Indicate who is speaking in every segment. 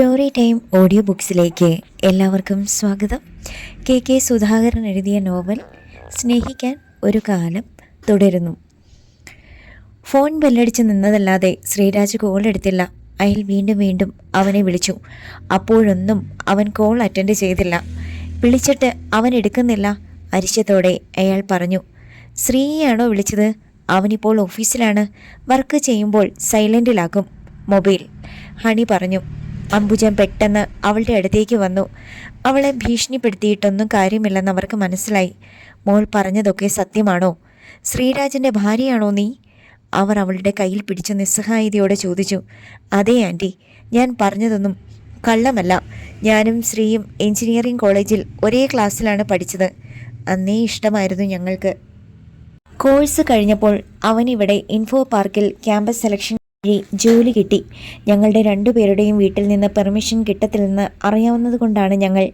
Speaker 1: Story time audio ബുക്സിലേക്ക് എല്ലാവർക്കും സ്വാഗതം. K K Sudhakaran എഴുതിയ നോവൽ സ്നേഹിക്കാൻ ഒരു കാലം തുടരുന്നു. ഫോൺ ബെല്ലടിച്ച് നിന്നതല്ലാതെ ശ്രീരാജ് കോൾ എടുത്തില്ല. അയാൾ വീണ്ടും വീണ്ടും അവനെ വിളിച്ചു. അപ്പോഴൊന്നും അവൻ കോൾ അറ്റൻഡ് ചെയ്തില്ല. വിളിച്ചിട്ട് അവൻ എടുക്കുന്നില്ല. അരിശത്തോടെ അയാൾ പറഞ്ഞു ശ്രീയാണോ വിളിച്ചത്? അവനിപ്പോൾ ഓഫീസിലാണ്. വർക്ക് ചെയ്യുമ്പോൾ സൈലന്റിലാക്കും മൊബൈൽ. ഹണി പറഞ്ഞു അംബുജൻ പെട്ടെന്ന് അവളുടെ അടുത്തേക്ക് വന്നു. അവളെ ഭീഷണിപ്പെടുത്തിയിട്ടൊന്നും കാര്യമില്ലെന്ന് അവർക്ക് മനസ്സിലായി. മോൾ പറഞ്ഞതൊക്കെ സത്യമാണോ? ശ്രീരാജന്റെ ഭാര്യയാണോ നീ? അവർ അവളുടെ കയ്യിൽ പിടിച്ച നിസ്സഹായതയോടെ ചോദിച്ചു. അതേ ആന്റി ഞാൻ പറഞ്ഞതൊന്നും കള്ളമല്ല. ഞാനും ശ്രീയും എഞ്ചിനീയറിംഗ് കോളേജിൽ ഒരേ ക്ലാസ്സിലാണ് പഠിച്ചത്. അന്നേ ഇഷ്ടമായിരുന്നു ഞങ്ങൾക്ക്. കോഴ്സ് കഴിഞ്ഞപ്പോൾ അവനിവിടെ ഇൻഫോ പാർക്കിൽ ക്യാമ്പസ് സെലക്ഷൻ ജോലി കിട്ടി. ഞങ്ങളുടെ രണ്ടുപേരുടെയും വീട്ടിൽ നിന്ന് പെർമിഷൻ കിട്ടത്തില്ലെന്ന് അറിയാവുന്നതുകൊണ്ടാണ് ഞങ്ങൾ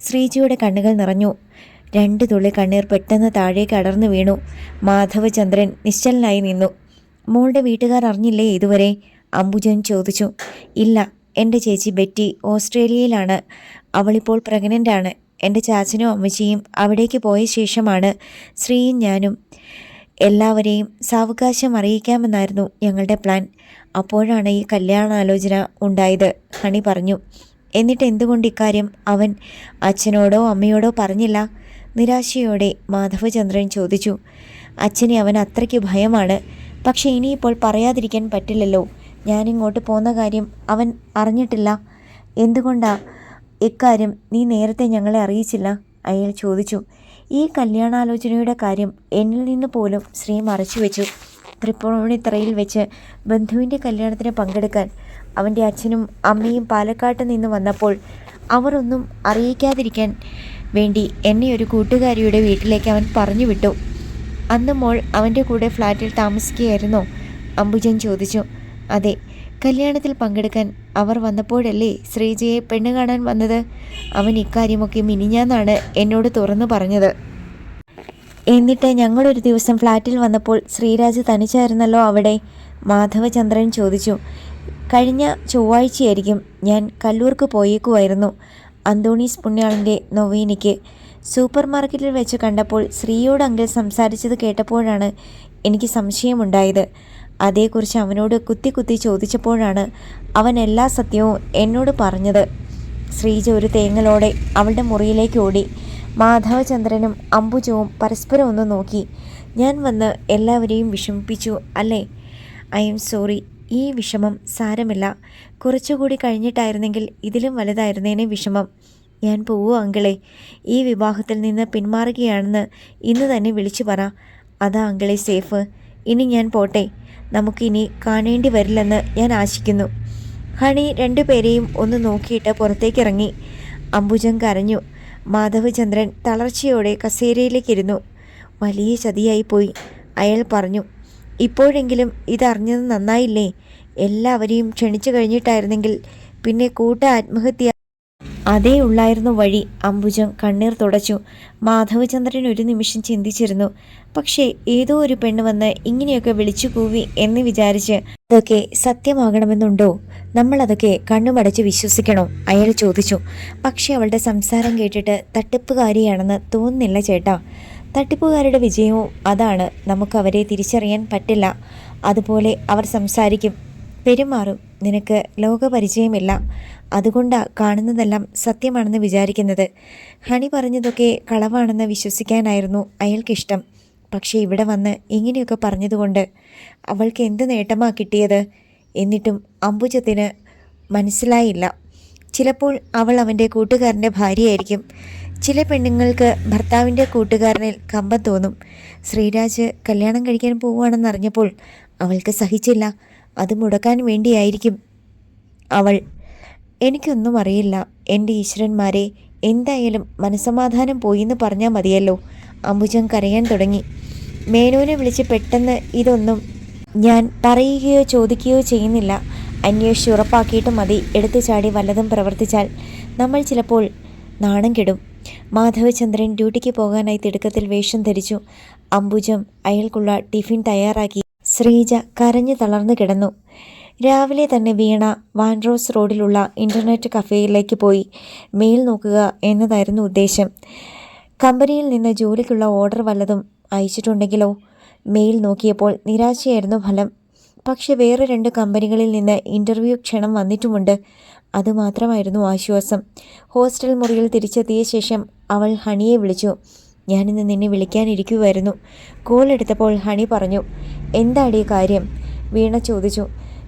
Speaker 1: ശ്രീജിയുടെ കണ്ണുകൾ നിറഞ്ഞു. രണ്ട് തുള്ളി കണ്ണീർ പെട്ടെന്ന് താഴേക്ക് അടർന്നു വീണു. മാധവചന്ദ്രൻ നിശ്ചലനായി നിന്നു. മോളുടെ വീട്ടുകാർ അറിഞ്ഞില്ലേ ഇതുവരെ? അംബുജൻ ചോദിച്ചു. ഇല്ല എന്റെ ചേച്ചി ബെറ്റി ഓസ്ട്രേലിയയിലാണ്. അവളിപ്പോൾ പ്രഗ്നന്റ് ആണ് എന്റെ ചാച്ചനും അമ്മച്ചിയും അവിടേക്ക് പോയ ശേഷമാണ് ശ്രീയും ഞാനും. എല്ലാവരെയും സാവകാശം അറിയിക്കാമെന്നായിരുന്നു ഞങ്ങളുടെ പ്ലാൻ. അപ്പോഴാണ് ഈ കല്യാണാലോചന ഉണ്ടായത് ഹണി പറഞ്ഞു. എന്നിട്ട് എന്തുകൊണ്ട് ഇക്കാര്യം അവൻ അച്ഛനോടോ അമ്മയോടോ പറഞ്ഞില്ല? നിരാശയോടെ മാധവചന്ദ്രൻ ചോദിച്ചു. അച്ഛനെ അവൻ അത്രയ്ക്ക് ഭയമാണ്. പക്ഷേ ഇനിയിപ്പോൾ പറയാതിരിക്കാൻ പറ്റില്ലല്ലോ. ഞാനിങ്ങോട്ട് പോന്ന കാര്യം അവൻ അറിഞ്ഞിട്ടില്ല. എന്തുകൊണ്ടാ ഇക്കാര്യം നീ നേരത്തെ ഞങ്ങളെ അറിയിച്ചില്ല? അയാൾ ചോദിച്ചു. ഈ കല്യാണാലോചനയുടെ കാര്യം എന്നിൽ നിന്ന് പോലും ശ്രീ മറച്ചു വെച്ചു. തൃപ്പൂണിത്തറയിൽ വെച്ച് ബന്ധുവിന്റെ കല്യാണത്തിന് പങ്കെടുക്കാൻ അവന്റെ അച്ഛനും അമ്മയും പാലക്കാട്ട് നിന്ന് വന്നപ്പോൾ അവർ ഒന്നും അറിയിക്കാതിരിക്കാൻ വേണ്ടി എന്നെ ഒരു കൂട്ടുകാരിയുടെ വീട്ടിലേക്ക് അവൻ പറഞ്ഞു വിട്ടു. അന്ന് മോൾ അവന്റെ കൂടെ ഫ്ലാറ്റിൽ താമസിക്കുകയായിരുന്നോ. അംബുജൻ ചോദിച്ചു അതെ കല്യാണത്തിൽ പങ്കെടുക്കാൻ അവർ വന്നപ്പോഴല്ലേ ശ്രീജയെ പെണ്ണ് കാണാൻ വന്നത്? അവൻ ഇക്കാര്യമൊക്കെ മിനിഞ്ഞാന്നാണ് എന്നോട് തുറന്നു പറഞ്ഞത്. എന്നിട്ട് ഞങ്ങളൊരു ദിവസം ഫ്ലാറ്റിൽ വന്നപ്പോൾ ശ്രീരാജ് തനിച്ചായിരുന്നല്ലോ അവിടെ? മാധവചന്ദ്രൻ ചോദിച്ചു. കഴിഞ്ഞ ചൊവ്വാഴ്ചയായിരിക്കും ഞാൻ കല്ലൂർക്ക് പോയേക്കുമായിരുന്നു അന്തോണീസ് പുണ്യാളിന്റെ നൊവീനയ്ക്ക്. സൂപ്പർ മാർക്കറ്റിൽ വെച്ച് കണ്ടപ്പോൾ ശ്രീയോട് അങ്കിൾ സംസാരിച്ചത് കേട്ടപ്പോഴാണ് എനിക്ക് സംശയമുണ്ടായത്. അതേക്കുറിച്ച് അവനോട് കുത്തി കുത്തി ചോദിച്ചപ്പോഴാണ് അവൻ എല്ലാ സത്യവും എന്നോട് പറഞ്ഞത്. ശ്രീജ ഒരു തേങ്ങലോടെ അവളുടെ മുറിയിലേക്ക് ഓടി. മാധവചന്ദ്രനും അംബുജവും പരസ്പരം ഒന്ന് നോക്കി. ഞാൻ വന്ന് എല്ലാവരെയും വിഷമിപ്പിച്ചു അല്ലേ? I'm sorry. ഈ വിഷമം സാരമില്ല. കുറച്ചുകൂടി കഴിഞ്ഞിട്ടായിരുന്നെങ്കിൽ ഇതിലും വലുതായിരുന്നേനെ വിഷമം. ഞാൻ പോവൂ അങ്കിളെ. ഈ വിവാഹത്തിൽ നിന്ന് പിന്മാറുകയാണെന്ന് ഇന്ന് തന്നെ വിളിച്ചു പറ. അതാ അങ്കിളെ സേഫ്. ഇനി ഞാൻ പോട്ടെ. നമുക്കിനി കാണേണ്ടി വരില്ലെന്ന് ഞാൻ ആശിക്കുന്നു. ഹണി രണ്ടുപേരെയും ഒന്ന് നോക്കിയിട്ട് പുറത്തേക്കിറങ്ങി. അംബുജൻ കരഞ്ഞു. മാധവചന്ദ്രൻ തളർച്ചയോടെ കസേരയിലേക്കിരുന്നു. വലിയ ചതിയായിപ്പോയി. അയാൾ പറഞ്ഞു ഇപ്പോഴെങ്കിലും ഇതറിഞ്ഞത് നന്നായില്ലേ? എല്ലാവരെയും ക്ഷണിച്ചു കഴിഞ്ഞിട്ടായിരുന്നെങ്കിൽ പിന്നെ കൂട്ട ആത്മഹത്യ അതേ ഉള്ളായിരുന്നു വഴി. അംബുജം കണ്ണീർ തുടച്ചു. മാധവചന്ദ്രൻ ഒരു നിമിഷം ചിന്തിച്ചിരുന്നു. പക്ഷേ ഏതോ ഒരു പെണ്ണ് വന്ന് ഇങ്ങനെയൊക്കെ വിളിച്ചു കൂവി എന്ന് വിചാരിച്ച് അതൊക്കെ സത്യമാകണമെന്നുണ്ടോ? നമ്മളതൊക്കെ കണ്ണുമടച്ച് വിശ്വസിക്കണോ? അയാൾ ചോദിച്ചു. പക്ഷേ അവളുടെ സംസാരം കേട്ടിട്ട് തട്ടിപ്പുകാരിയാണെന്ന് തോന്നുന്നില്ല ചേട്ടാ. തട്ടിപ്പുകാരുടെ വിജയവും അതാണ്. നമുക്ക് അവരെ തിരിച്ചറിയാൻ പറ്റില്ല. അതുപോലെ അവർ സംസാരിക്കും. പെരുമാറും. നിനക്ക് ലോകപരിചയമില്ല. അതുകൊണ്ടാ കാണുന്നതെല്ലാം സത്യമാണെന്ന് വിചാരിക്കുന്നത്. ഹണി പറഞ്ഞതൊക്കെ കളവാണെന്ന് വിശ്വസിക്കാനായിരുന്നു അയാൾക്കിഷ്ടം. പക്ഷേ ഇവിടെ വന്ന് ഇങ്ങനെയൊക്കെ പറഞ്ഞതുകൊണ്ട് അവൾക്ക് എന്ത് നേട്ടമാ കിട്ടിയത്? എന്നിട്ടും അംബുജത്തിന് മനസ്സിലായില്ല. ചിലപ്പോൾ അവൾ അവന്റെ കൂട്ടുകാരന്റെ ഭാര്യയായിരിക്കും. ചില പെണ്ണുങ്ങൾക്ക് ഭർത്താവിന്റെ കൂട്ടുകാരനിൽ കമ്പം തോന്നും. ശ്രീരാജ് കല്യാണം കഴിക്കാൻ പോവുകയാണെന്നറിഞ്ഞപ്പോൾ അവൾക്ക് സഹിച്ചില്ല. അത് മുടക്കാൻ വേണ്ടിയായിരിക്കും അവൾ എനിക്കൊന്നും അറിയില്ല. എന്റെ ഈശ്വരന്മാരെ എന്തായാലും മനസമാധാനം പോയിന്ന് പറഞ്ഞാൽ മതിയല്ലോ. അംബുജൻ കരയാൻ തുടങ്ങി. മേനോനെ വിളിച്ച് പെട്ടെന്ന് ഇതൊന്നും ഞാൻ പറയുകയോ ചോദിക്കുകയോ ചെയ്യുന്നില്ല. അന്വേഷിച്ച് ഉറപ്പാക്കിയിട്ട് മതി. എടുത്തു ചാടി വല്ലതും പ്രവർത്തിച്ചാൽ നമ്മൾ ചിലപ്പോൾ നാണം കെടും. മാധവചന്ദ്രൻ ഡ്യൂട്ടിക്ക് പോകാനായി തിടുക്കത്തിൽ വേഷം ധരിച്ചു. അംബുജം അയാൾക്കുള്ള ടിഫിൻ തയ്യാറാക്കി. ശ്രീജ കരഞ്ഞു തളർന്നു കിടന്നു. രാവിലെ തന്നെ വീണ വാൻഡ്രോസ് റോഡിലുള്ള ഇന്റർനെറ്റ് കഫേയിലേക്ക് പോയി. മെയിൽ നോക്കുക എന്നതായിരുന്നു ഉദ്ദേശം. കമ്പനിയിൽ നിന്ന് ജോലിക്കുള്ള ഓർഡർ വല്ലതും അയച്ചിട്ടുണ്ടെങ്കിലോ? മെയിൽ നോക്കിയപ്പോൾ നിരാശയായിരുന്നു ഫലം. പക്ഷെ വേറെ രണ്ട് കമ്പനികളിൽ നിന്ന് ഇന്റർവ്യൂ ക്ഷണം വന്നിട്ടുമുണ്ട്. അതുമാത്രമായിരുന്നു ആശ്വാസം. ഹോസ്റ്റൽ മുറിയിൽ തിരിച്ചെത്തിയ ശേഷം അവൾ ഹണിയെ വിളിച്ചു. ഞാനിന്ന് നിന്നെ വിളിക്കാനിരിക്കുമായിരുന്നു കോൾ എടുത്തപ്പോൾ ഹണി പറഞ്ഞു എന്താടീ കാര്യം? വീണ ചോദിച്ചു.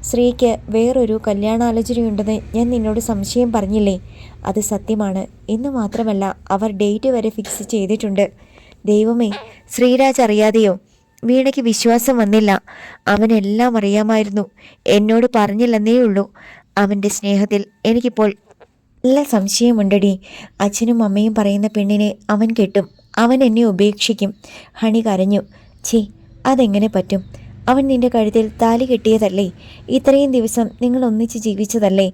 Speaker 1: ശ്രീക്ക് വേറൊരു കല്യാണാലോചനയുണ്ടെന്ന് ഞാൻ നിന്നോട് സംശയം പറഞ്ഞില്ലേ? അത് സത്യമാണ്. എന്ന് മാത്രമല്ല അവർ ഡേറ്റ് വരെ ഫിക്സ് ചെയ്തിട്ടുണ്ട്. ദൈവമേ ശ്രീരാജ് അറിയാതെയോ? വീണയ്ക്ക് വിശ്വാസം വന്നില്ല. അവനെല്ലാം അറിയാമായിരുന്നു. എന്നോട് പറഞ്ഞില്ലെന്നേ ഉള്ളൂ. അവന്റെ സ്നേഹത്തിൽ എനിക്കിപ്പോൾ നല്ല സംശയമുണ്ടടി. അച്ഛനും അമ്മയും പറയുന്ന പെണ്ണിനെ അവൻ കെട്ടും. അവൻ എന്നെ ഉപേക്ഷിക്കും. ഹണി കരഞ്ഞു. ഛേ അതെങ്ങനെ പറ്റും? അവൻ നിന്റെ കഴുത്തിൽ താലി കെട്ടിയതല്ലേ? ഇത്രയും ദിവസം നിങ്ങൾ ഒന്നിച്ച് ജീവിച്ചതല്ലേ?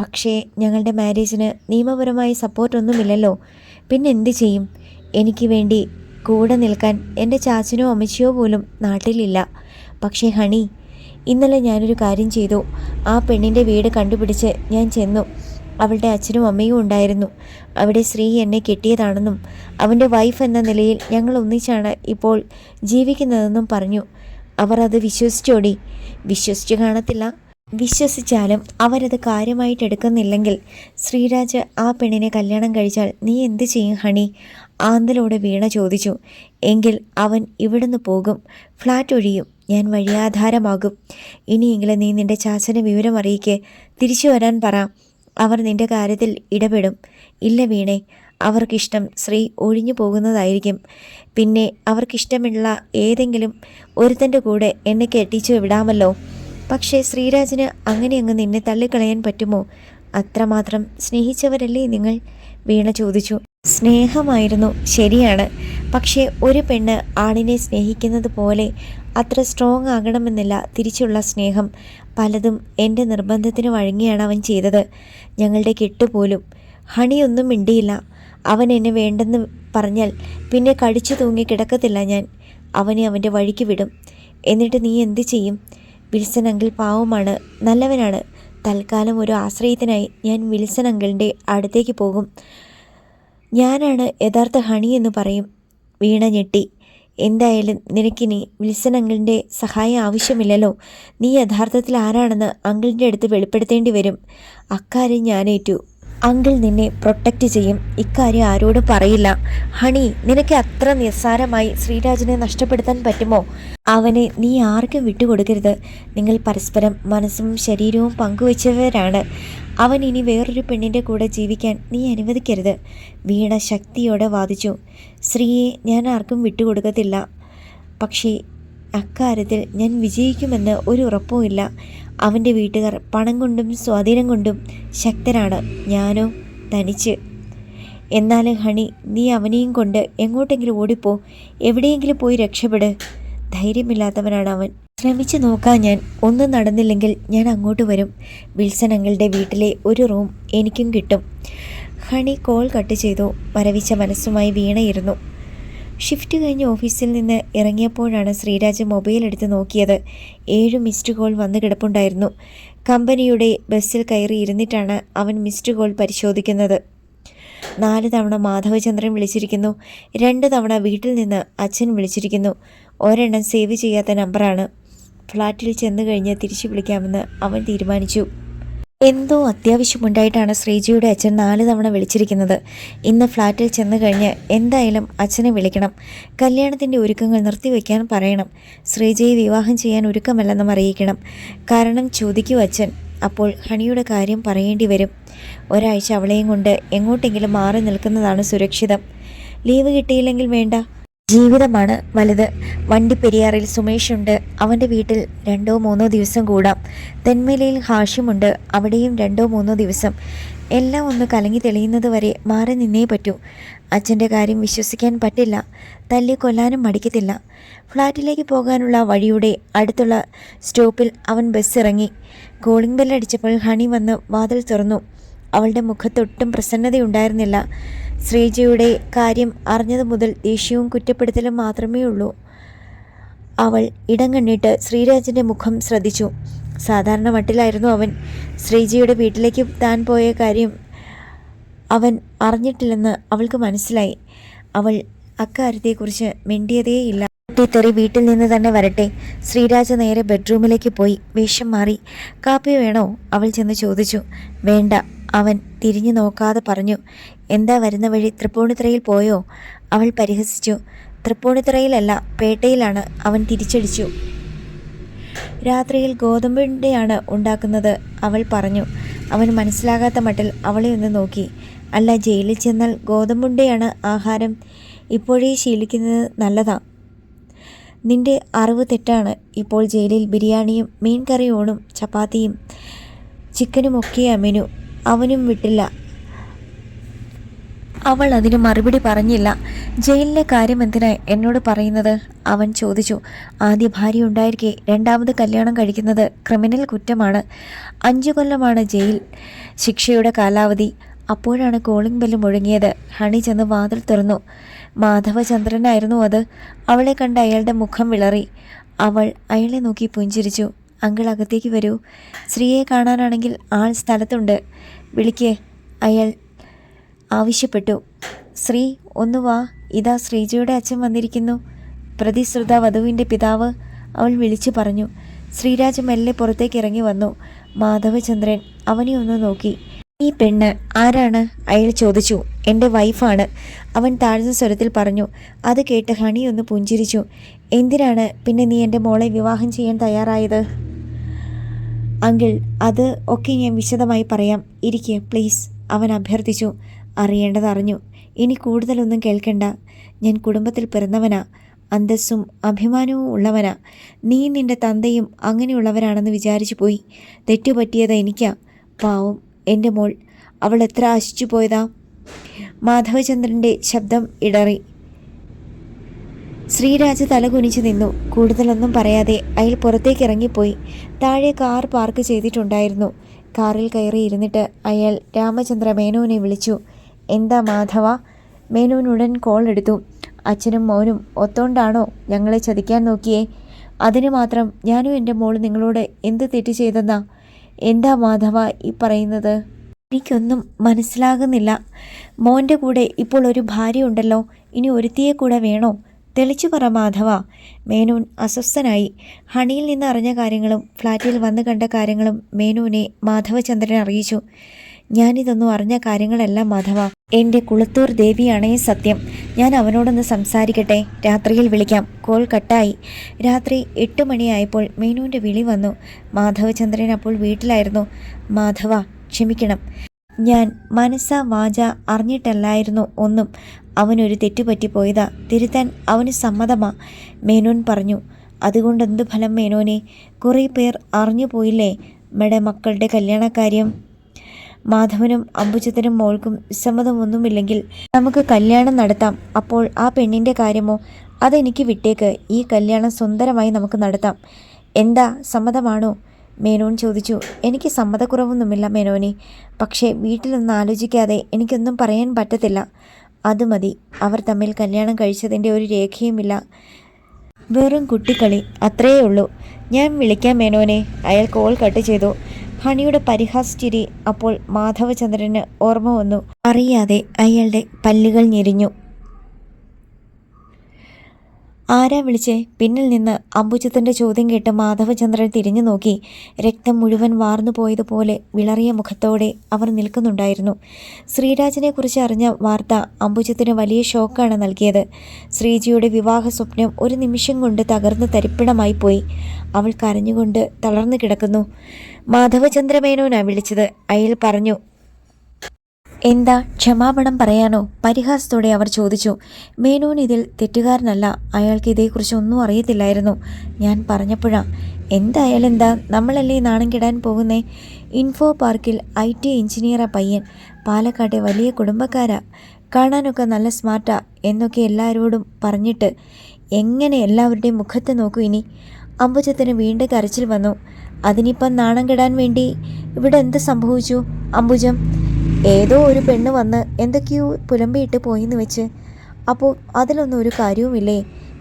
Speaker 1: പക്ഷേ ഞങ്ങളുടെ മാരേജിന് നിയമപരമായ സപ്പോർട്ടൊന്നുമില്ലല്ലോ. പിന്നെ എന്ത് ചെയ്യും? എനിക്ക് വേണ്ടി കൂടെ നിൽക്കാൻ എന്റെ ചാച്ചനോ അമ്മച്ചിയോ പോലും നാട്ടിലില്ല. പക്ഷേ ഹണി ഇന്നലെ ഞാനൊരു കാര്യം ചെയ്തു. ആ പെണ്ണിന്റെ വീട് കണ്ടുപിടിച്ച് ഞാൻ ചെന്നു. അവളുടെ അച്ഛനും അമ്മയും ഉണ്ടായിരുന്നു. അവിടെ ശ്രീ എന്നെ കെട്ടിയതാണെന്നും അവന്റെ വൈഫ് എന്ന നിലയിൽ ഞങ്ങൾ ഒന്നിച്ചാണ് ഇപ്പോൾ ജീവിക്കുന്നതെന്നും പറഞ്ഞു. അവർ അത് വിശ്വസിച്ചോടി വിശ്വസിച്ചു കാണത്തില്ല. വിശ്വസിച്ചാലും അവരത് കാര്യമായിട്ട് എടുക്കുന്നില്ലെങ്കിൽ ശ്രീരാജ് ആ പെണ്ണിനെ കല്യാണം കഴിച്ചാൽ നീ എന്ത് ചെയ്യും ഹണി? ആന്തലോടെ വീണ ചോദിച്ചു. എങ്കിൽ അവൻ ഇവിടുന്ന് പോകും. ഫ്ലാറ്റ് ഒഴിയും. ഞാൻ വഴിയാധാരമാകും. ഇനിയെങ്കിലും നീ നിന്റെ ചാച്ചനെ വിവരം അറിയിക്കേ തിരിച്ചു വരാൻ പറ. അവർ നിന്റെ കാര്യത്തിൽ ഇടപെടും. ഇല്ല വീണേ. അവർക്കിഷ്ടം സ്ത്രീ ഒഴിഞ്ഞു പോകുന്നതായിരിക്കും. പിന്നെ അവർക്കിഷ്ടമുള്ള ഏതെങ്കിലും ഒരുത്തന്റെ കൂടെ എന്നെ കെട്ടിച്ചു വിടാമല്ലോ. പക്ഷേ ശ്രീരാജിന് അങ്ങനെ അങ്ങ് നിന്നെ തള്ളിക്കളയാൻ പറ്റുമോ? അത്രമാത്രം സ്നേഹിച്ചവരല്ലേ നിങ്ങൾ? വീണ ചോദിച്ചു. സ്നേഹമായിരുന്നു ശരിയാണ്. പക്ഷേ ഒരു പെണ്ണ് ആണിനെ സ്നേഹിക്കുന്നത് പോലെ അത്ര സ്ട്രോങ് ആകണമെന്നില്ല തിരിച്ചുള്ള സ്നേഹം. പലതും എന്റെ നിർബന്ധത്തിന് വഴങ്ങിയാണ് അവൻ ചെയ്തത്. ഞങ്ങളുടെ കെട്ടുപോലും. ഹണിയൊന്നും മിണ്ടിയില്ല. അവൻ എന്നെ വേണ്ടെന്ന് പറഞ്ഞാൽ പിന്നെ കടിച്ചു തൂങ്ങി കിടക്കത്തില്ല ഞാൻ. അവനെ അവന്റെ വഴിക്ക് വിടും. എന്നിട്ട് നീ എന്ത് ചെയ്യും? വിൽസൺ അങ്കിൾ പാവമാണ് നല്ലവനാണ്. തൽക്കാലം ഒരു ആശ്രയത്തിനായി ഞാൻ വിൽസൺ അങ്കിളിന്റെ അടുത്തേക്ക് പോകും. ഞാനാണ് യഥാർത്ഥ ഹണി എന്ന് പറയും. വീണ ഞെട്ടി. എന്തായാലും നിനക്കിനി വിൽസൺ അങ്കിളിന്റെ സഹായം ആവശ്യമില്ലല്ലോ. നീ യഥാർത്ഥത്തിൽ ആരാണെന്ന് അങ്കിളിന്റെ അടുത്ത് വെളിപ്പെടുത്തേണ്ടി വരും. അക്കാര്യം ഞാനേറ്റു. അങ്കിൾ നിന്നെ പ്രൊട്ടക്റ്റ് ചെയ്യും. ഇക്കാര്യം ആരോടും പറയില്ല. ഹണി നിനക്ക് അത്ര നിസ്സാരമായി ശ്രീരാജിനെ നഷ്ടപ്പെടുത്താൻ പറ്റുമോ? അവനെ നീ ആർക്കും വിട്ടുകൊടുക്കരുത്. നിങ്ങൾ പരസ്പരം മനസ്സും ശരീരവും പങ്കുവച്ചവരാണ്. അവൻ ഇനി വേറൊരു പെണ്ണിന്റെ കൂടെ ജീവിക്കാൻ നീ അനുവദിക്കരുത്. വീണ ശക്തിയോടെ വാദിച്ചു. ശ്രീയെ ഞാൻ ആർക്കും വിട്ടുകൊടുക്കത്തില്ല. പക്ഷേ അക്കാര്യത്തിൽ ഞാൻ വിജയിക്കുമെന്ന് ഒരു ഉറപ്പുമില്ല അവന്റെ വീട്ടുകാർ പണം കൊണ്ടും സ്വാധീനം കൊണ്ടും ശക്തരാണ്. ഞാനോ? തനിച്ച്. എന്നാൽ ഹണി നീ അവനെയും കൊണ്ട് എങ്ങോട്ടെങ്കിലും ഓടിപ്പോ. എവിടെയെങ്കിലും പോയി രക്ഷപ്പെട്. ധൈര്യമില്ലാത്തവനാണ് അവൻ. ശ്രമിച്ചു നോക്കാൻ ഞാൻ. ഒന്നും നടന്നില്ലെങ്കിൽ ഞാൻ അങ്ങോട്ട് വരും. വിൽസൺ അങ്കിളുടെ വീട്ടിലെ ഒരു റൂം എനിക്കും കിട്ടും. ഹണി കോൾ കട്ട് ചെയ്തു. മരവിച്ച മനസ്സുമായി വീണയിരുന്നു. ഷിഫ്റ്റ് കഴിഞ്ഞ് ഓഫീസിൽ നിന്ന് ഇറങ്ങിയപ്പോഴാണ് ശ്രീരാജ് മൊബൈൽ എടുത്ത് നോക്കിയത്. ഏഴ് മിസ്ഡ് കോൾ വന്നു കിടപ്പുണ്ടായിരുന്നു. കമ്പനിയുടെ ബസ്സിൽ കയറി ഇരുന്നിട്ടാണ് അവൻ മിസ്ഡ് കോൾ പരിശോധിക്കുന്നത്. നാല് തവണ മാധവചന്ദ്രൻ വിളിച്ചിരിക്കുന്നു. രണ്ട് തവണ വീട്ടിൽ നിന്ന് അച്ഛൻ വിളിച്ചിരിക്കുന്നു. ഒരെണ്ണം സേവ് ചെയ്യാത്ത നമ്പറാണ്. ഫ്ലാറ്റിൽ ചെന്ന് കഴിഞ്ഞ് തിരിച്ചു വിളിക്കാമെന്ന് അവൻ തീരുമാനിച്ചു. എന്തോ അത്യാവശ്യമുണ്ടായിട്ടാണ് ശ്രീജിയുടെ അച്ഛൻ നാല് തവണ വിളിച്ചിരിക്കുന്നത്. ഇന്ന് ഫ്ലാറ്റിൽ ചെന്ന് കഴിഞ്ഞ് എന്തായാലും അച്ഛനെ വിളിക്കണം. കല്യാണത്തിന്റെ ഒരുക്കങ്ങൾ നിർത്തിവെക്കാൻ പറയണം. ശ്രീജയെ വിവാഹം ചെയ്യാൻ ഒരുക്കമല്ലെന്നും അറിയിക്കണം. കാരണം ചോദിക്കൂ അച്ഛൻ. അപ്പോൾ ഹണിയുടെ കാര്യം പറയേണ്ടി വരും. ഒരാഴ്ച അവളെയും കൊണ്ട് എങ്ങോട്ടെങ്കിലും മാറി നിൽക്കുന്നതാണ് സുരക്ഷിതം. ലീവ് കിട്ടിയില്ലെങ്കിൽ വേണ്ട. ജീവിതമാണ് വലുത്. വണ്ടിപ്പെരിയാറിൽ സുമേഷുണ്ട് അവന്റെ വീട്ടിൽ രണ്ടോ മൂന്നോ ദിവസം കൂടാം. തെന്മലയിൽ ഹാഷിമുണ്ട് അവിടെയും രണ്ടോ മൂന്നോ ദിവസം. എല്ലാം ഒന്ന് കലങ്ങി തെളിയുന്നത് വരെ മാറി നിന്നേ പറ്റൂ. അച്ഛന്റെ കാര്യം വിശ്വസിക്കാൻ പറ്റില്ല. തല്ലി കൊല്ലാനും മടിക്കത്തില്ല. ഫ്ലാറ്റിലേക്ക് പോകാനുള്ള വഴിയുടെ അടുത്തുള്ള സ്റ്റോപ്പിൽ അവൻ ബസ് ഇറങ്ങി കോളിംഗ് ബെല്ലടിച്ചപ്പോൾ ഹണി വന്ന് വാതിൽ തുറന്നു. അവളുടെ മുഖത്തൊട്ടും പ്രസന്നതയുണ്ടായിരുന്നില്ല. ശ്രീജയുടെ കാര്യം അറിഞ്ഞതു മുതൽ ദേഷ്യവും കുറ്റപ്പെടുത്തലും മാത്രമേ ഉള്ളൂ അവൾ ഇടം കണ്ണിട്ട് ശ്രീരാജിന്റെ മുഖം ശ്രദ്ധിച്ചു. സാധാരണ മട്ടിലായിരുന്നു അവൻ. ശ്രീജയുടെ വീട്ടിലേക്ക് താൻ പോയ കാര്യം അവൻ അറിഞ്ഞിട്ടില്ലെന്ന് അവൾക്ക് മനസ്സിലായി. അവൾ അക്കാര്യത്തെക്കുറിച്ച് മിണ്ടിയതേയില്ല. തെറി വീട്ടിൽ നിന്ന് തന്നെ വരട്ടെ. ശ്രീരാജ നേരെ ബെഡ്റൂമിലേക്ക് പോയി. വേഷം മാറി. കാപ്പി വേണോ? അവൾ ചെന്ന് ചോദിച്ചു. വേണ്ട. അവൻ തിരിഞ്ഞു നോക്കാതെ പറഞ്ഞു എന്താ വരുന്ന വഴി തൃപ്പൂണിത്തുറയിൽ പോയോ? അവൾ പരിഹസിച്ചു തൃപ്പൂണിത്തുറയിലല്ല പേട്ടയിലാണ്. അവൻ തിരിച്ചടിച്ചു. രാത്രിയിൽ ഗോതമ്പിന്റെയാണ് ഉണ്ടാക്കുന്നത് അവൾ പറഞ്ഞു. അവൻ മനസ്സിലാകാത്ത മട്ടിൽ അവളെ ഒന്ന് നോക്കി. അല്ല ജയിലിൽ ചെന്നാൽ ഗോതമ്പുണ്ടയാണ് ആഹാരം. ഇപ്പോഴേ ശീലിക്കുന്നത് നല്ലതാ. നിന്റെ അറിവ് തെറ്റാണ്. ഇപ്പോൾ ജയിലിൽ ബിരിയാണിയും മീൻ കറി ഊണും ചപ്പാത്തിയും ചിക്കനും മെനു. അവനും വിട്ടില്ല. അവൾ അതിന് മറുപടി പറഞ്ഞില്ല. ജയിലിലെ കാര്യം എന്തിനാ എന്നോട് പറയുന്നത്? അവൻ ചോദിച്ചു. ആദ്യ ഭാര്യ ഉണ്ടായിരിക്കെ രണ്ടാമത് കല്യാണം കഴിക്കുന്നത് ക്രിമിനൽ കുറ്റമാണ്. അഞ്ചു കൊല്ലമാണ് ജയിൽ ശിക്ഷയുടെ കാലാവധി. അപ്പോഴാണ് കോളിംഗ് ബെല്ല് മുഴങ്ങിയത്. ഹണി ചെന്ന് വാതിൽ തുറന്നു. മാധവചന്ദ്രനായിരുന്നു അത്. അവളെ കണ്ട് അയാളുടെ മുഖം വിളറി. അവൾ അയാളെ നോക്കി പുഞ്ചിരിച്ചു. അങ്കിൾ അകത്തേക്ക് വരൂ. സ്ത്രീയെ കാണാനാണെങ്കിൽ ആൾ സ്ഥലത്തുണ്ട്. വിളിക്കേ. അയാൾ ആവശ്യപ്പെട്ടു. ശ്രീ ഒന്ന് വാ. ഇതാ ശ്രീജയുടെ അച്ഛൻ വന്നിരിക്കുന്നു. പ്രതിശ്രുത വധുവിന്റെ പിതാവ് അവൾ വിളിച്ചു പറഞ്ഞു. ശ്രീരാജ് മെല്ലെ പുറത്തേക്ക് ഇറങ്ങി വന്നു. മാധവചന്ദ്രൻ അവനെ ഒന്ന് നോക്കി. ഈ പെണ്ണ് ആരാണ്? അയാൾ ചോദിച്ചു. എന്റെ വൈഫാണ്. അവൻ താഴ്ന്ന സ്വരത്തിൽ പറഞ്ഞു. അത് കേട്ട് ഹണി ഒന്ന് പുഞ്ചിരിച്ചു. എന്തിനാണ് പിന്നെ നീ എന്റെ മോളെ വിവാഹം ചെയ്യാൻ തയ്യാറായത്? അങ്കിൾ അത് ഒക്കെ ഞാൻ വിശദമായി പറയാം. ഇരിക്കുക പ്ലീസ്. അവൻ അഭ്യർത്ഥിച്ചു. അറിയേണ്ടത് അറിഞ്ഞു. ഇനി കൂടുതലൊന്നും കേൾക്കണ്ട. ഞാൻ കുടുംബത്തിൽ പിറന്നവനാ. അന്തസ്സും അഭിമാനവും ഉള്ളവനാ. നീ നിന്റെ തന്തയും അങ്ങനെയുള്ളവരാണെന്ന് വിചാരിച്ചു പോയി. തെറ്റുപറ്റിയത് എനിക്കാ. പാവം എന്റെ മോൾ. അവൾ എത്ര ആശിച്ചു പോയതാ? മാധവചന്ദ്രന്റെ ശബ്ദം ഇടറി. ശ്രീരാജ് തലകുനിച്ചു നിന്നു. കൂടുതലൊന്നും പറയാതെ അയാൾ പുറത്തേക്ക് ഇറങ്ങിപ്പോയി. താഴെ കാർ പാർക്ക് ചെയ്തിട്ടുണ്ടായിരുന്നു. കാറിൽ കയറി ഇരുന്നിട്ട് അയാൾ രാമചന്ദ്ര മേനോനെ വിളിച്ചു. എന്താ മാധവ? മേനോൻ ഉടൻ കോൾ എടുത്തു. അച്ഛനും മോനും ഒത്തോണ്ടാണോ ഞങ്ങളെ ചതിക്കാൻ നോക്കിയേ? അതിന് മാത്രം ഞാനും എന്റെ മോൾ നിങ്ങളോട് എന്ത് തെറ്റ് ചെയ്തെന്നാ? എന്താ മാധവ ഈ പറയുന്നത്? എനിക്കൊന്നും മനസ്സിലാകുന്നില്ല. മോന്റെ കൂടെ ഇപ്പോൾ ഒരു ഭാര്യ ഉണ്ടല്ലോ ഇനി ഒരുത്തിയെ കൂടെ വേണോ? തെളിച്ചു പറ മാധവ. മേനോൻ അസ്വസ്ഥനായി. ഹണിയിൽ നിന്ന് അറിഞ്ഞ കാര്യങ്ങളും ഫ്ലാറ്റിൽ വന്നു കണ്ട കാര്യങ്ങളും മേനോനെ മാധവചന്ദ്രൻ അറിയിച്ചു. ഞാനിതൊന്നും അറിഞ്ഞ കാര്യങ്ങളെല്ലാം മാധവ. എന്റെ കുളത്തൂർ ദേവിയാണേ സത്യം. ഞാൻ അവനോടൊന്ന് സംസാരിക്കട്ടെ. രാത്രിയിൽ വിളിക്കാം. കോൾ കട്ടായി. രാത്രി എട്ട് മണിയായപ്പോൾ മേനുവിന്റെ വിളി വന്നു. മാധവചന്ദ്രൻ അപ്പോൾ വീട്ടിലായിരുന്നു. മാധവ ക്ഷമിക്കണം. ഞാൻ മനസ്സ വാച അറിഞ്ഞിട്ടല്ലായിരുന്നു ഒന്നും. അവനൊരു തെറ്റുപറ്റി പോയതാ. തിരുത്താൻ അവന് സമ്മതമാ മേനോൻ പറഞ്ഞു. അതുകൊണ്ടെന്ത് ഫലം മേനോനെ? കുറേ പേർ അറിഞ്ഞു പോയില്ലേ? നമ്മുടെ മക്കളുടെ കല്യാണക്കാര്യം മാധവനും അമ്പുജത്തിനും മോൾക്കും സമ്മതമൊന്നുമില്ലെങ്കിൽ നമുക്ക് കല്യാണം നടത്താം. അപ്പോൾ ആ പെണ്ണിന്റെ കാര്യമോ? അതെനിക്ക് വിട്ടേക്ക്. ഈ കല്യാണം സുന്ദരമായി നമുക്ക് നടത്താം. എന്താ? സമ്മതമാണോ? മേനോൻ ചോദിച്ചു എനിക്ക് സമ്മതക്കുറവൊന്നുമില്ല മേനോനെ. പക്ഷേ വീട്ടിലൊന്നും ആലോചിക്കാതെ എനിക്കൊന്നും പറയാൻ പറ്റത്തില്ല. അത് മതി. അവർ തമ്മിൽ കല്യാണം കഴിച്ചതിന്റെ ഒരു രേഖയുമില്ല. വെറും കുട്ടിക്കളി അത്രയേ ഉള്ളൂ. ഞാൻ വിളിക്കാം മേനോനെ. അയാൾ കോൾ കട്ട് ചെയ്തു. ഹണിയുടെ പരിഹാസച്ചിരി അപ്പോൾ മാധവചന്ദ്രന് ഓർമ്മ വന്നു. അറിയാതെ അയാളുടെ പല്ലുകൾ ഞെരിഞ്ഞു. ആരാ വിളിച്ചേ? പിന്നിൽ നിന്ന് അമ്പുജത്തിന്റെ ചോദ്യം കേട്ട് മാധവചന്ദ്രൻ തിരിഞ്ഞു നോക്കി. രക്തം മുഴുവൻ വാർന്നു പോയതുപോലെ വിളറിയ മുഖത്തോടെ അവർ നിൽക്കുന്നുണ്ടായിരുന്നു. ശ്രീരാജിനെക്കുറിച്ച് അറിഞ്ഞ വാർത്ത അമ്പുജത്തിന് വലിയ ഷോക്കാണ് നൽകിയത്. ശ്രീജിയുടെ വിവാഹ സ്വപ്നം ഒരു നിമിഷം കൊണ്ട് തകർന്ന് തരിപ്പിടമായി പോയി. അവൾ കരഞ്ഞുകൊണ്ട് തളർന്നു കിടക്കുന്നു. മാധവചന്ദ്രമേനോനാണ് വിളിച്ചത്? അയാൾ പറഞ്ഞു എന്താ ക്ഷമാപണം പറയാനോ? പരിഹാസത്തോടെ അവർ ചോദിച്ചു. മേനോൻ ഇതിൽ തെറ്റുകാരനല്ല. അയാൾക്ക് ഇതേക്കുറിച്ച് ഒന്നും അറിയത്തില്ലായിരുന്നു. ഞാൻ പറഞ്ഞപ്പോഴാ എന്തായാലും എന്താ നമ്മളല്ലേ നാണം കിടാൻ പോകുന്നേ? ഇൻഫോ പാർക്കിൽ ഐ ടി എഞ്ചിനീയറാ പയ്യൻ. പാലക്കാട്ടെ വലിയ കുടുംബക്കാരാ. കാണാനൊക്കെ നല്ല സ്മാർട്ടാ എന്നൊക്കെ എല്ലാവരോടും പറഞ്ഞിട്ട് എങ്ങനെ എല്ലാവരുടെയും മുഖത്ത് നോക്കൂ ഇനി? അമ്പുജത്തിന് വീണ്ടും കരച്ചിൽ വന്നു. അതിനിപ്പം നാണം കെടാൻ വേണ്ടി ഇവിടെ എന്ത് സംഭവിച്ചു? അംബുജം ഏതോ ഒരു പെണ്ണ് വന്ന് എന്തൊക്കെയോ പുലമ്പിയിട്ട് പോയിന്ന് വെച്ച്. അപ്പോൾ അതിലൊന്നും ഒരു കാര്യവുമില്ലേ?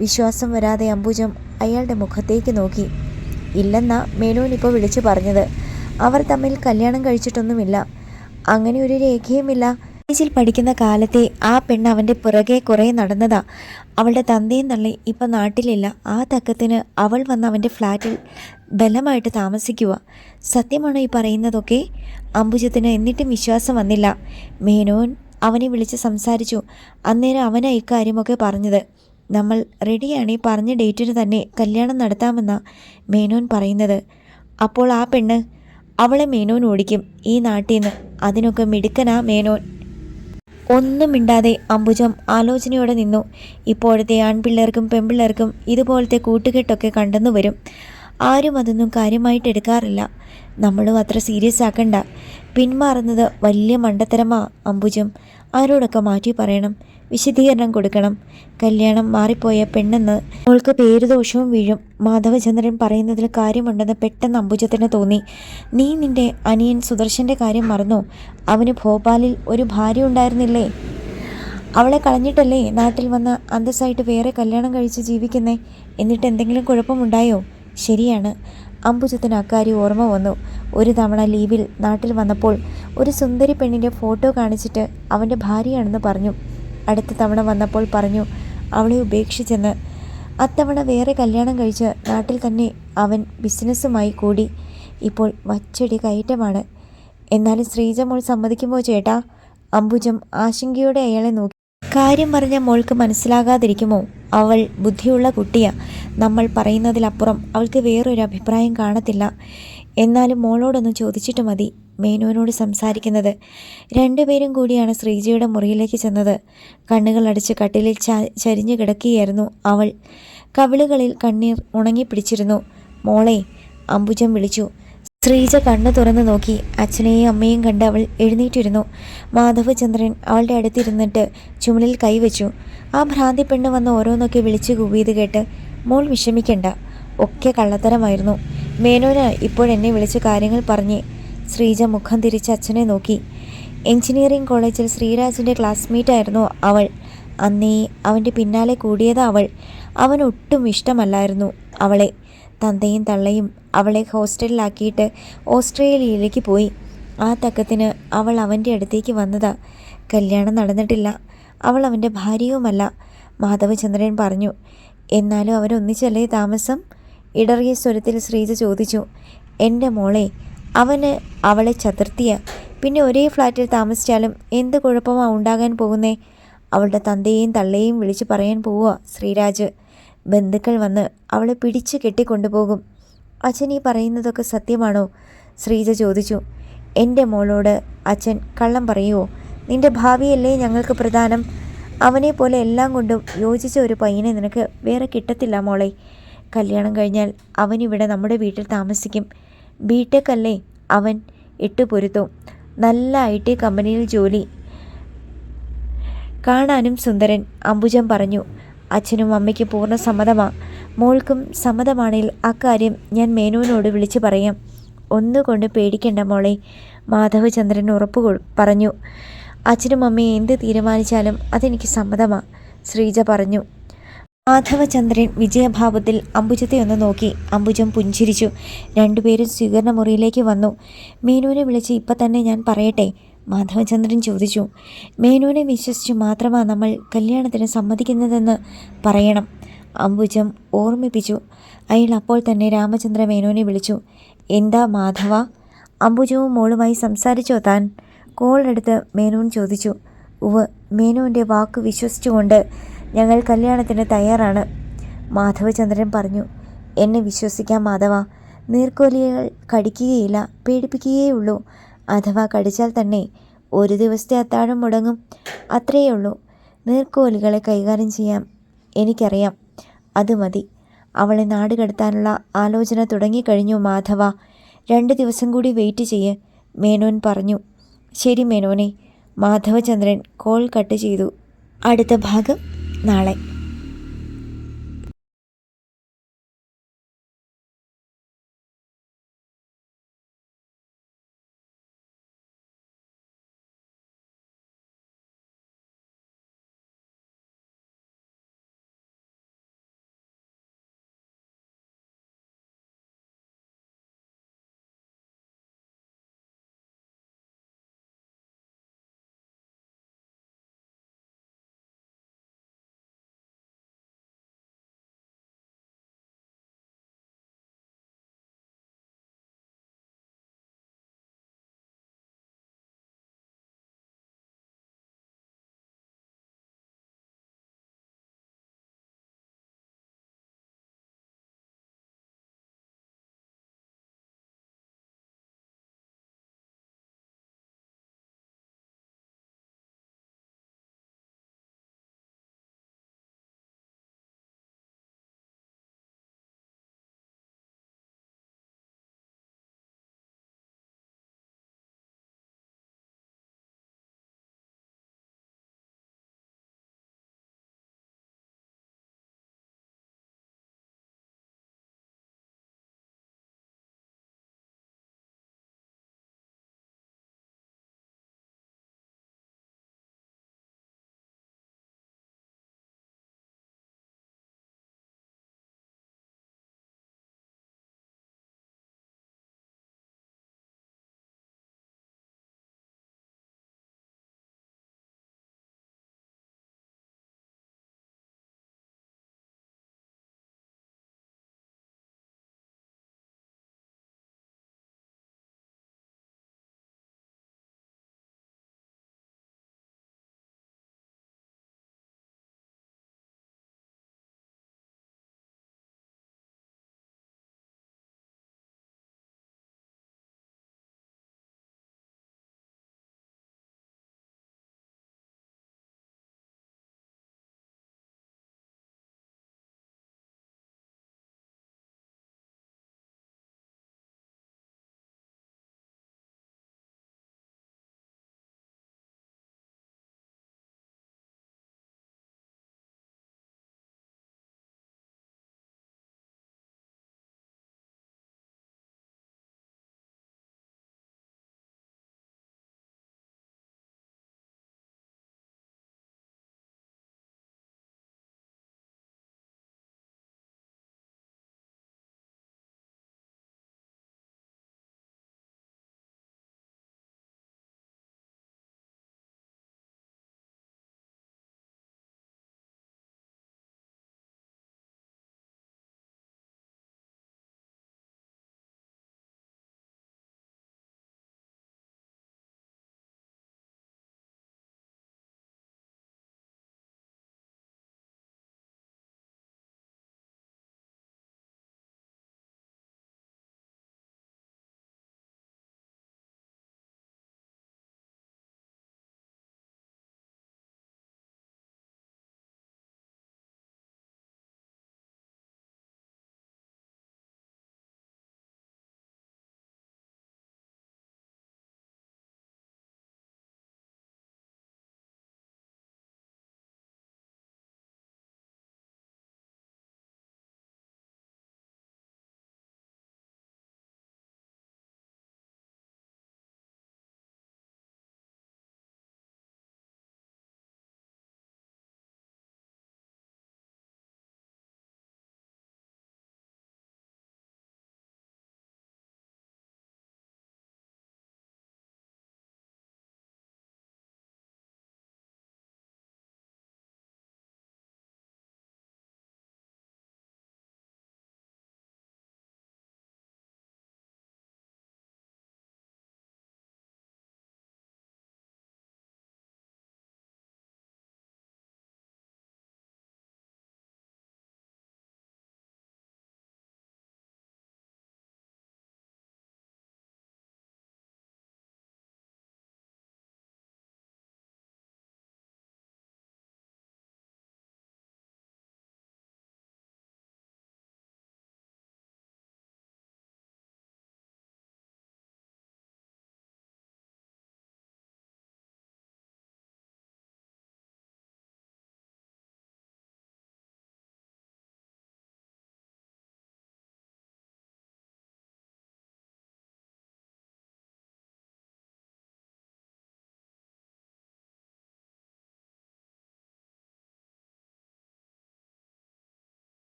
Speaker 1: വിശ്വാസം വരാതെ അംബുജം അയാളുടെ മുഖത്തേക്ക് നോക്കി. ഇല്ലെന്നാ മേനോൻ ഇപ്പോൾ വിളിച്ചു പറഞ്ഞത്. അവർ തമ്മിൽ കല്യാണം കഴിച്ചിട്ടൊന്നുമില്ല. അങ്ങനെ ഒരു രേഖയുമില്ല. കോളേജിൽ പഠിക്കുന്ന കാലത്തെ ആ പെണ്ണ് അവന്റെ പുറകെ കുറേ നടന്നതാ. അവളുടെ തന്തയും തള്ളി ഇപ്പം നാട്ടിലില്ല. ആ തക്കത്തിന് അവൾ വന്ന് അവന്റെ ഫ്ലാറ്റിൽ ബലമായിട്ട് താമസിക്കുക സത്യമാണോ ഈ പറയുന്നതൊക്കെ? അംബുജത്തിന് എന്നിട്ടും വിശ്വാസം വന്നില്ല. മേനോൻ അവനെ വിളിച്ച് സംസാരിച്ചു. അന്നേരം അവനാ ഇക്കാര്യമൊക്കെ പറഞ്ഞത്. നമ്മൾ റെഡിയാണ് ഈ പറഞ്ഞ ഡേറ്റിന് തന്നെ കല്യാണം നടത്താമെന്നാണ് മേനോൻ പറയുന്നത്. അപ്പോൾ ആ പെണ്ണ് അവളെ മേനോൻ ഓടിക്കും ഈ നാട്ടിൽ നിന്ന് അതിനൊക്കെ മിടുക്കനാ മേനോൻ. ഒന്നും മിണ്ടാതെ അംബുജം ആലോചനയോടെ നിന്നു. ഇപ്പോഴത്തെ ആൺപിള്ളേർക്കും പെൺപിള്ളേർക്കും ഇതുപോലത്തെ കൂട്ടുകെട്ടൊക്കെ കണ്ടെന്നു വരും. ആരും അതൊന്നും കാര്യമായിട്ട് എടുക്കാറില്ല. നമ്മളും അത്ര സീരിയസ് ആക്കണ്ട. പിന്മാറുന്നത് വലിയ മണ്ടത്തരമാ അംബുജം. ആരോടൊക്കെ മാറ്റി പറയണം? വിശദീകരണം കൊടുക്കണം. കല്യാണം മാറിപ്പോയ പെണ്ണെന്ന് അവൾക്ക് പേരുദോഷവും വീഴും. മാധവചന്ദ്രൻ പറയുന്നതിൽ കാര്യമുണ്ടെന്ന് പെട്ടെന്ന് അംബുജത്തിന് തോന്നി. നീ നിന്റെ അനിയൻ സുദർശന്റെ കാര്യം മറന്നു? അവന് ഭോപ്പാലിൽ ഒരു ഭാര്യ ഉണ്ടായിരുന്നില്ലേ? അവളെ കളഞ്ഞിട്ടല്ലേ നാട്ടിൽ വന്ന് അന്തസ്സായിട്ട് വേറെ കല്യാണം കഴിച്ച് ജീവിക്കുന്നേ? എന്നിട്ട് എന്തെങ്കിലും കുഴപ്പമുണ്ടായോ? ശരിയാണ്. അംബുജത്തിന് അക്കാര്യം ഓർമ്മ വന്നു. ഒരു തവണ ലീവിൽ നാട്ടിൽ വന്നപ്പോൾ ഒരു സുന്ദരി പെണ്ണിന്റെ ഫോട്ടോ കാണിച്ചിട്ട് അവന്റെ ഭാര്യയാണെന്ന് പറഞ്ഞു. അടുത്ത തവണ വന്നപ്പോൾ പറഞ്ഞു അവളെ ഉപേക്ഷിച്ചെന്ന്. അത്തവണ വേറെ കല്യാണം കഴിച്ച് നാട്ടിൽ തന്നെ അവൻ ബിസിനസ്സുമായി കൂടി. ഇപ്പോൾ വച്ചടി കയറ്റമാണ്. എന്നാലും ശ്രീജ മോൾ സമ്മതിക്കുമോ ചേട്ടാ? അംബുജം ആശങ്കയോടെ അയാളെ നോക്കി. കാര്യം പറഞ്ഞ മോൾക്ക് മനസ്സിലാകാതിരിക്കുമോ? അവൾ ബുദ്ധിയുള്ള കുട്ടിയാ. നമ്മൾ പറയുന്നതിലപ്പുറം അവൾക്ക് വേറൊരു അഭിപ്രായം കാണത്തില്ല. എന്നാലും മോളോടൊന്ന് ചോദിച്ചിട്ട് മതി മേനോനോട് സംസാരിക്കുന്നത്. രണ്ടുപേരും കൂടിയാണ് ശ്രീജിയുടെ മുറിയിലേക്ക് ചെന്നത്. കണ്ണുകൾ അടിച്ച് കട്ടിലിൽ ച ചരിഞ്ഞു കിടക്കുകയായിരുന്നു അവൾ. കവിളുകളിൽ കണ്ണീർ ഉണങ്ങിപ്പിടിച്ചിരുന്നു. മോളെ അംബുജം വിളിച്ചു. ശ്രീജ കണ്ണു തുറന്നു നോക്കി. അച്ഛനെയും അമ്മയും കണ്ട് അവൾ എഴുന്നേറ്റിരുന്നു. മാധവചന്ദ്രൻ അവളുടെ അടുത്തിരുന്നിട്ട് ചുമലിൽ കൈവച്ചു ആ ഭ്രാന്തി പെണ്ണ് വന്ന് ഓരോന്നൊക്കെ വിളിച്ചു കൂവിയത് കേട്ട് മോൾ വിഷമിക്കണ്ട. ഒക്കെ കള്ളത്തരമായിരുന്നു. മേനോന് ഇപ്പോഴെന്നെ വിളിച്ച് കാര്യങ്ങൾ പറഞ്ഞ് ശ്രീജ മുഖം തിരിച്ച് അച്ഛനെ നോക്കി. എഞ്ചിനീയറിംഗ് കോളേജിൽ ശ്രീരാജിന്റെ ക്ലാസ്മേറ്റായിരുന്നു അവൾ. അന്നേ അവന്റെ പിന്നാലെ കൂടിയത് അവൾ. അവൻ ഒട്ടും ഇഷ്ടമല്ലായിരുന്നു അവളെ. തന്തയും തള്ളയും അവളെ ഹോസ്റ്റലിലാക്കിയിട്ട് ഓസ്ട്രേലിയയിലേക്ക് പോയി. ആ തക്കത്തിന് അവൾ അവന്റെ അടുത്തേക്ക് വന്നതാ. കല്യാണം നടന്നിട്ടില്ല. അവൾ അവന്റെ ഭാര്യയുമല്ല. മാധവചന്ദ്രൻ പറഞ്ഞു എന്നാലും അവരൊന്നിച്ചല്ലേ താമസം? ഇടറിയ സ്വരത്തിൽ ശ്രീജ ചോദിച്ചു എന്റെ മോളെ അവന് അവളെ ചതുർത്തിയ. പിന്നെ ഒരേ ഫ്ലാറ്റിൽ താമസിച്ചാലും എന്ത് കുഴപ്പമാണ് ഉണ്ടാകാൻ പോകുന്നേ? അവളുടെ തന്തയെയും തള്ളയെയും വിളിച്ച് പറയാൻ പോവുക ശ്രീരാജ്. ബന്ധുക്കൾ വന്ന് അവളെ പിടിച്ചു കെട്ടിക്കൊണ്ടുപോകും. അച്ഛൻ ഈ പറയുന്നതൊക്കെ സത്യമാണോ? ശ്രീജ ചോദിച്ചു. എന്റെ മോളോട് അച്ഛൻ കള്ളം പറയുമോ നിന്റെ ഭാവിയല്ലേ ഞങ്ങൾക്ക് പ്രധാനം. അവനെ പോലെ എല്ലാം കൊണ്ടും യോജിച്ച ഒരു പയ്യനെ നിനക്ക് വേറെ കിട്ടത്തില്ല മോളെ. കല്യാണം കഴിഞ്ഞാൽ അവനിവിടെ നമ്മുടെ വീട്ടിൽ താമസിക്കും. ബിടെക് അല്ലേ അവൻ ഇട്ട് പൊരുത്തും. നല്ല ഐ ടി കമ്പനിയിൽ ജോലി. കാണാനും സുന്ദരൻ അംബുജം പറഞ്ഞു. അച്ഛനും അമ്മയ്ക്കും പൂർണ സമ്മതമാണ് മോൾക്കും സമ്മതമാണെങ്കിൽ അക്കാര്യം ഞാൻ മേനുവിനോട് വിളിച്ചു പറയാം. ഒന്നുകൊണ്ട് പേടിക്കണ്ട മോളെ മാധവചന്ദ്രൻ ഉറപ്പ് പറഞ്ഞു. അച്ഛനും അമ്മയും എന്ത് തീരുമാനിച്ചാലും അതെനിക്ക് സമ്മതമാണ് ശ്രീജ പറഞ്ഞു. മാധവചന്ദ്രൻ വിജയഭാവത്തിൽ അംബുജത്തെ ഒന്ന് നോക്കി. അംബുജം പുഞ്ചിരിച്ചു. രണ്ടുപേരും സ്വീകരണ മുറിയിലേക്ക് വന്നു. മീനുവിനെ വിളിച്ച് ഇപ്പം തന്നെ ഞാൻ പറയട്ടെ മാധവചന്ദ്രൻ ചോദിച്ചു മേനോനെ വിശ്വസിച്ച് മാത്രമാണ് നമ്മൾ കല്യാണത്തിന് സമ്മതിക്കുന്നതെന്ന് പറയണം അംബുജം ഓർമ്മിപ്പിച്ചു. അയാൾ അപ്പോൾ തന്നെ രാമചന്ദ്ര മേനോനെ വിളിച്ചു എന്താ മാധവ? അംബുജവും മോളുമായി സംസാരിച്ചോ താൻ? കോൾ എടുത്ത് മേനോൻ ചോദിച്ചു ഉവ് മേനോന്റെ വാക്ക് വിശ്വസിച്ചുകൊണ്ട് ഞങ്ങൾ കല്യാണത്തിന് തയ്യാറാണ് മാധവചന്ദ്രൻ പറഞ്ഞു. എന്നെ വിശ്വസിക്കാം മാധവ നീർക്കോലികൾ കടിക്കുകയില്ല പേടിപ്പിക്കുകയുള്ളൂ അഥവാ കടിച്ചാൽ തന്നെ ഒരു ദിവസത്തെ അത്താഴം മുടങ്ങും. അത്രയേ ഉള്ളൂ നീർക്കോലികളെ കൈകാര്യം ചെയ്യാം. എനിക്കറിയാം. അത് മതി. അവളെ നാട് കടത്താനുള്ള ആലോചന തുടങ്ങിക്കഴിഞ്ഞു മാധവ. രണ്ട് ദിവസം കൂടി വെയിറ്റ് ചെയ്യ് മേനോൻ പറഞ്ഞു. ശരി മേനോനെ. മാധവചന്ദ്രൻ കോൾ കട്ട് ചെയ്തു. അടുത്ത ഭാഗം നാളെ.